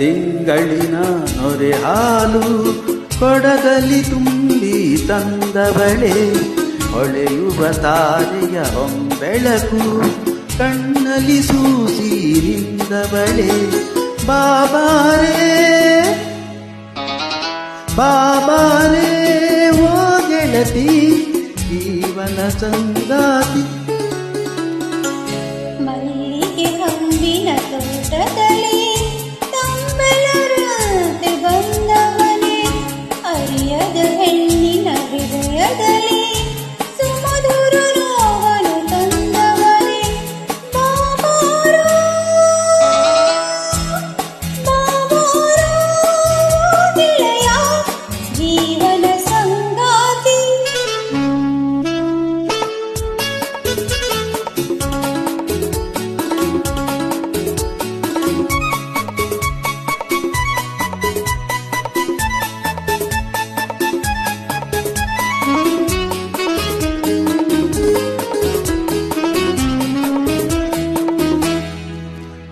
ಬೆಳದಿಂಗಳಿನ ನೊರೆ ಹಾಲು ಕೊಡಗಲಿ ತುಂಬಿ ತಂದವಳೆ ಹೊಳೆಯುವ ತಾರೆಯ ಹೊಂಬೆಳಕು ಕಣ್ಣಲ್ಲಿ ಸೂಸಿ ನಿಂದವಳೆ ಬಾಬಾರೇ ಬಾಬಾರೇ, ಓ ಗೆಳತಿ, ಜೀವನ ಸಂಗಾತಿ. ಮಲ್ಲಿಗೆ ಹಂಬಿನ ತೋಟದಲ್ಲಿ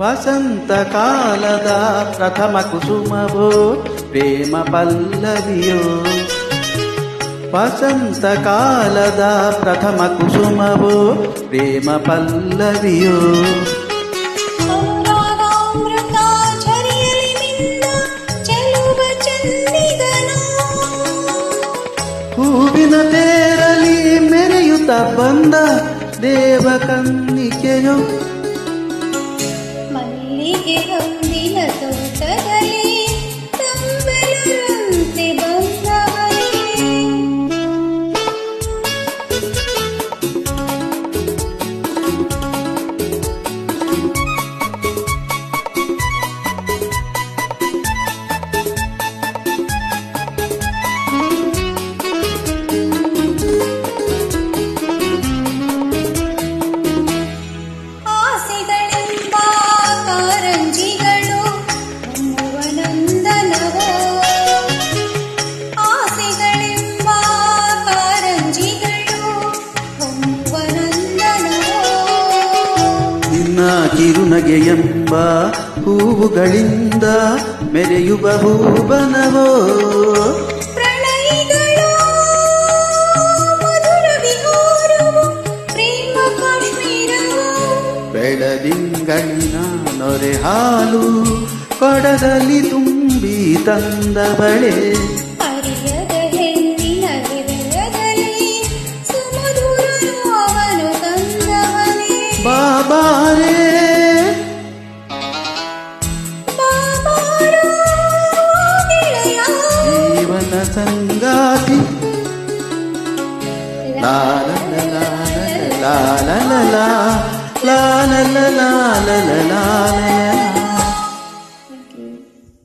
ವಸಂತ ಕಾಲದ ಪ್ರಥಮ ಕುಸುಮವೋ ಪ್ರೇಮ ಪಲ್ಲವಿಯೋ ವಸಂತಕಾಲದ ಪ್ರಥಮ ಕುಸುಮವೋ ಪ್ರೇಮ ಪಲ್ಲವಿಯೋ ಹೂವಿನ ತೇರಲಿ ಮೆರೆಯುತ್ತ ಬಂದ ದೇವಕನ್ನಿಕೆಯೋ மேகம் ತಿರುನಗೆಯೆಂಬ ಹೂವುಗಳಿಂದ ಮೆರೆಯುವ ಹೂಬನವೋ ಬೆಳದಿಂಗಳಿನ ನೊರೆ ಹಾಲು ಕೊಡದಲ್ಲಿ ತುಂಬಿ ತಂದ ಬಳೆ. ಬಾಬಾರೇ సంగాతి la la la la la la la la la la la la